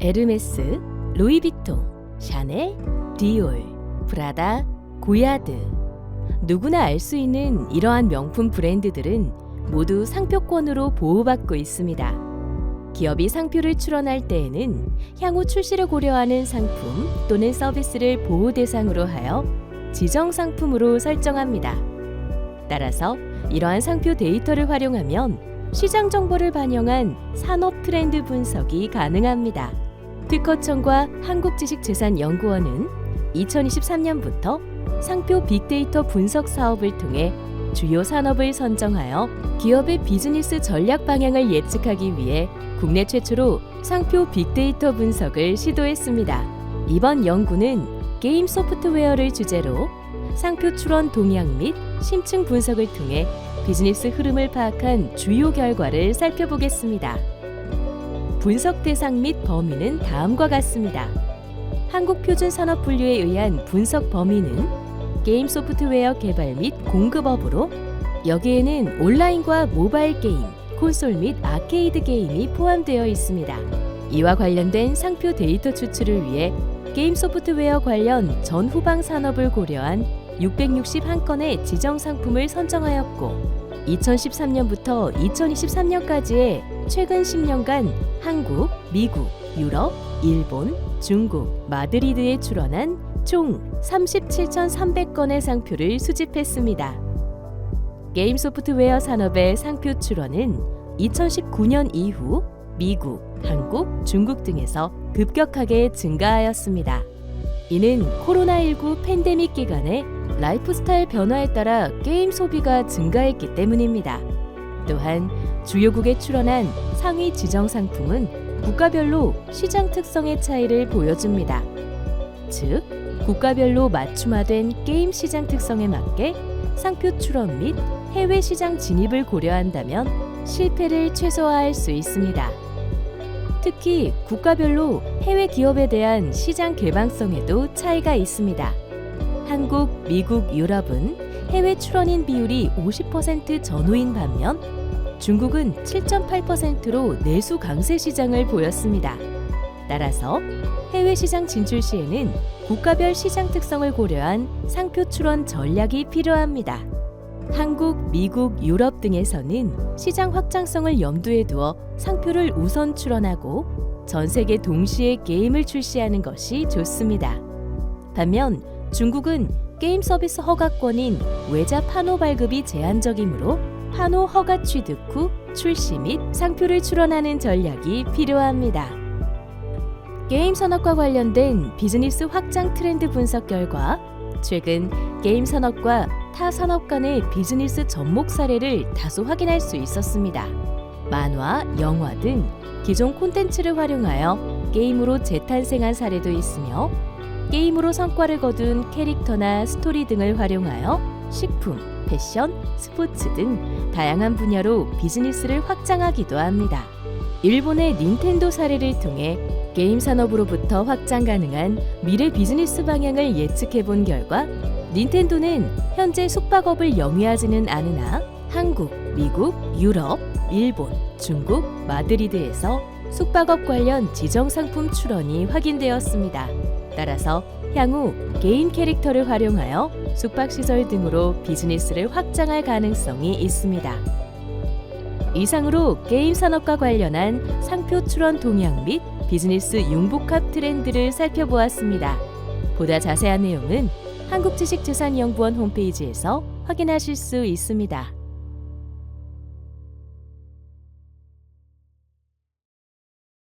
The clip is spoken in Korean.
에르메스, 루이비통, 샤넬, 디올, 프라다, 고야드. 누구나 알 수 있는 이러한 명품 브랜드들은 모두 상표권으로 보호받고 있습니다. 기업이 상표를 출원할 때에는 향후 출시를 고려하는 상품 또는 서비스를 보호 대상으로 하여 지정 상품으로 설정합니다. 따라서 이러한 상표 데이터를 활용하면 시장 정보를 반영한 산업 트렌드 분석이 가능합니다. 특허청과 한국지식재산연구원은 2023년부터 상표 빅데이터 분석 사업을 통해 주요 산업을 선정하여 기업의 비즈니스 전략 방향을 예측하기 위해 국내 최초로 상표 빅데이터 분석을 시도했습니다. 이번 연구는 게임 소프트웨어를 주제로 상표 출원 동향 및 심층 분석을 통해 비즈니스 흐름을 파악한 주요 결과를 살펴보겠습니다. 분석 대상 및 범위는 다음과 같습니다. 한국표준산업분류에 의한 분석 범위는 게임 소프트웨어 개발 및 공급업으로 여기에는 온라인과 모바일 게임, 콘솔 및 아케이드 게임이 포함되어 있습니다. 이와 관련된 상표 데이터 추출을 위해 게임 소프트웨어 관련 전후방 산업을 고려한 661건의 지정 상품을 선정하였고 2013년부터 2023년까지의 최근 10년간 한국, 미국, 유럽, 일본, 중국, 마드리드에 출원한 총 37,300건의 상표를 수집했습니다. 게임 소프트웨어 산업의 상표 출원은 2019년 이후 미국, 한국, 중국 등에서 급격하게 증가하였습니다. 이는 코로나19 팬데믹 기간에 라이프스타일 변화에 따라 게임 소비가 증가했기 때문입니다. 또한 주요국에 출원한 상위 지정 상품은 국가별로 시장 특성의 차이를 보여줍니다. 즉, 국가별로 맞춤화된 게임 시장 특성에 맞게 상표 출원 및 해외 시장 진입을 고려한다면 실패를 최소화할 수 있습니다. 특히 국가별로 해외 기업에 대한 시장 개방성에도 차이가 있습니다. 한국, 미국, 유럽은 해외 출원인 비율이 50% 전후인 반면 중국은 7.8%로 내수 강세 시장을 보였습니다. 따라서 해외 시장 진출 시에는 국가별 시장 특성을 고려한 상표 출원 전략이 필요합니다. 한국, 미국, 유럽 등에서는 시장 확장성을 염두에 두어 상표를 우선 출원하고 전 세계 동시에 게임을 출시하는 것이 좋습니다. 반면 중국은 게임 서비스 허가권인 외자 판호 발급이 제한적이므로 판호 허가 취득 후 출시 및 상표를 출원하는 전략이 필요합니다. 게임 산업과 관련된 비즈니스 확장 트렌드 분석 결과 최근 게임 산업과 타 산업 간의 비즈니스 접목 사례를 다소 확인할 수 있었습니다. 만화, 영화 등 기존 콘텐츠를 활용하여 게임으로 재탄생한 사례도 있으며 게임으로 성과를 거둔 캐릭터나 스토리 등을 활용하여 식품, 패션, 스포츠 등 다양한 분야로 비즈니스를 확장하기도 합니다. 일본의 닌텐도 사례를 통해 게임 산업으로부터 확장 가능한 미래 비즈니스 방향을 예측해 본 결과 닌텐도는 현재 숙박업을 영위하지는 않으나 한국, 미국, 유럽, 일본, 중국, 마드리드에서 숙박업 관련 지정 상품 출원이 확인되었습니다. 따라서 향후 개인 캐릭터를 활용하여 숙박시설 등으로 비즈니스를 확장할 가능성이 있습니다. 이상으로 게임 산업과 관련한 상표 출원 동향 및 비즈니스 융복합 트렌드를 살펴보았습니다. 보다 자세한 내용은 한국지식재산연구원 홈페이지에서 확인하실 수 있습니다.